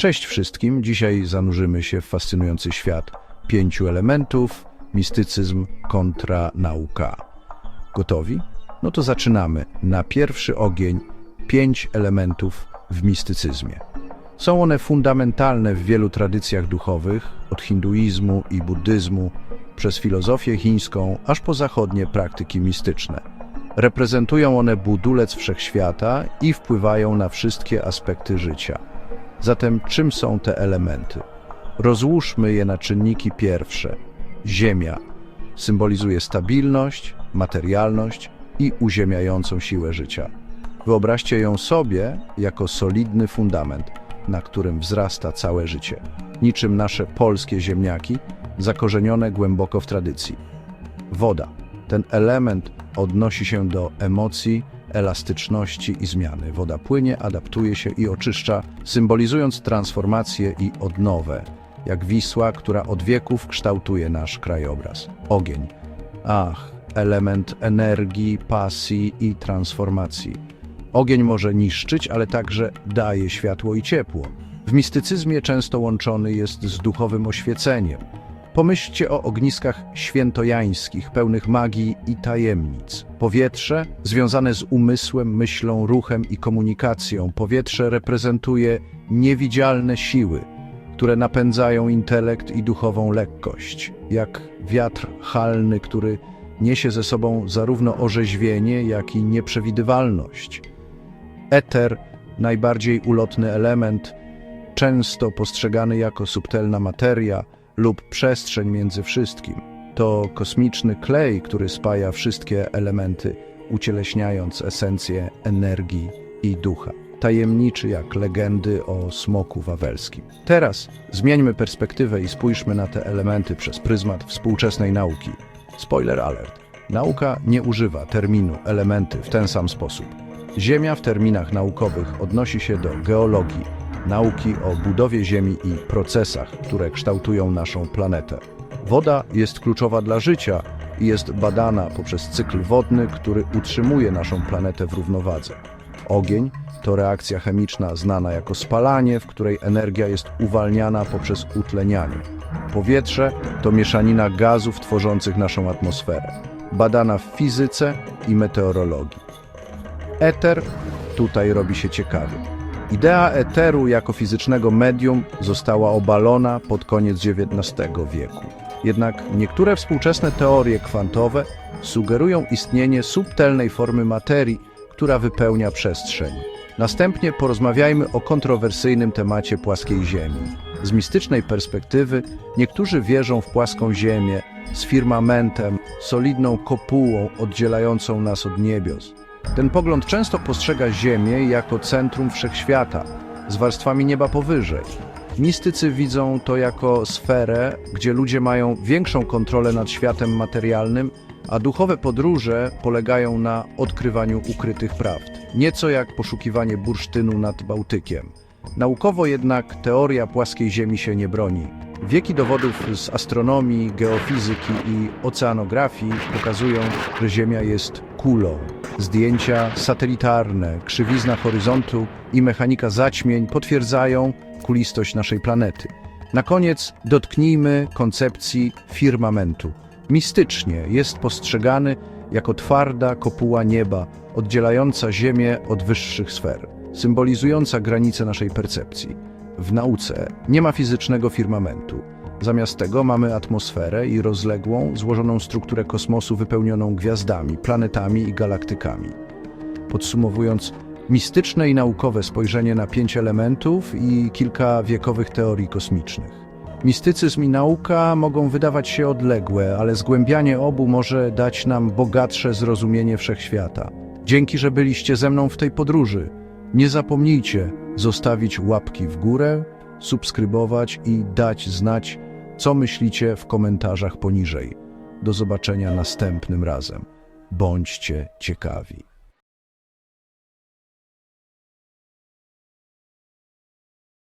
Cześć wszystkim, dzisiaj zanurzymy się w fascynujący świat pięciu elementów, mistycyzm kontra nauka. Gotowi? No to zaczynamy. Na pierwszy ogień pięć elementów w mistycyzmie. Są one fundamentalne w wielu tradycjach duchowych, od hinduizmu i buddyzmu, przez filozofię chińską, aż po zachodnie praktyki mistyczne. Reprezentują one budulec wszechświata i wpływają na wszystkie aspekty życia. Zatem czym są te elementy? Rozłóżmy je na czynniki pierwsze. Ziemia symbolizuje stabilność, materialność i uziemiającą siłę życia. Wyobraźcie ją sobie jako solidny fundament, na którym wzrasta całe życie, niczym nasze polskie ziemniaki, zakorzenione głęboko w tradycji. Woda. Ten element odnosi się do emocji, elastyczności i zmiany. Woda płynie, adaptuje się i oczyszcza, symbolizując transformację i odnowę, jak Wisła, która od wieków kształtuje nasz krajobraz. Ogień. Ach, element energii, pasji i transformacji. Ogień może niszczyć, ale także daje światło i ciepło. W mistycyzmie często łączony jest z duchowym oświeceniem. Pomyślcie o ogniskach świętojańskich, pełnych magii i tajemnic. Powietrze, związane z umysłem, myślą, ruchem i komunikacją. Powietrze reprezentuje niewidzialne siły, które napędzają intelekt i duchową lekkość, jak wiatr halny, który niesie ze sobą zarówno orzeźwienie, jak i nieprzewidywalność. Eter, najbardziej ulotny element, często postrzegany jako subtelna materia lub przestrzeń między wszystkim. To kosmiczny klej, który spaja wszystkie elementy, ucieleśniając esencję energii i ducha. Tajemniczy jak legendy o smoku wawelskim. Teraz zmieńmy perspektywę i spójrzmy na te elementy przez pryzmat współczesnej nauki. Spoiler alert. Nauka nie używa terminu elementy w ten sam sposób. Ziemia w terminach naukowych odnosi się do geologii, nauki o budowie Ziemi i procesach, które kształtują naszą planetę. Woda jest kluczowa dla życia i jest badana poprzez cykl wodny, który utrzymuje naszą planetę w równowadze. Ogień to reakcja chemiczna znana jako spalanie, w której energia jest uwalniana poprzez utlenianie. Powietrze to mieszanina gazów tworzących naszą atmosferę, badana w fizyce i meteorologii. Eter tutaj robi się ciekawy. Idea eteru jako fizycznego medium została obalona pod koniec XIX wieku. Jednak niektóre współczesne teorie kwantowe sugerują istnienie subtelnej formy materii, która wypełnia przestrzeń. Następnie porozmawiajmy o kontrowersyjnym temacie płaskiej Ziemi. Z mistycznej perspektywy niektórzy wierzą w płaską Ziemię z firmamentem, solidną kopułą oddzielającą nas od niebios. Ten pogląd często postrzega Ziemię jako centrum wszechświata, z warstwami nieba powyżej. Mistycy widzą to jako sferę, gdzie ludzie mają większą kontrolę nad światem materialnym, a duchowe podróże polegają na odkrywaniu ukrytych prawd. Nieco jak poszukiwanie bursztynu nad Bałtykiem. Naukowo jednak teoria płaskiej Ziemi się nie broni. Wieki dowodów z astronomii, geofizyki i oceanografii pokazują, że Ziemia jest kulą. Zdjęcia satelitarne, krzywizna horyzontu i mechanika zaćmień potwierdzają kulistość naszej planety. Na koniec dotknijmy koncepcji firmamentu. Mistycznie jest postrzegany jako twarda kopuła nieba, oddzielająca Ziemię od wyższych sfer, symbolizująca granice naszej percepcji. W nauce nie ma fizycznego firmamentu. Zamiast tego mamy atmosferę i rozległą, złożoną strukturę kosmosu wypełnioną gwiazdami, planetami i galaktykami. Podsumowując, mistyczne i naukowe spojrzenie na pięć elementów i kilka wiekowych teorii kosmicznych. Mistycyzm i nauka mogą wydawać się odległe, ale zgłębianie obu może dać nam bogatsze zrozumienie wszechświata. Dzięki, że byliście ze mną w tej podróży. Nie zapomnijcie zostawić łapki w górę, subskrybować i dać znać, co myślicie w komentarzach poniżej. Do zobaczenia następnym razem. Bądźcie ciekawi.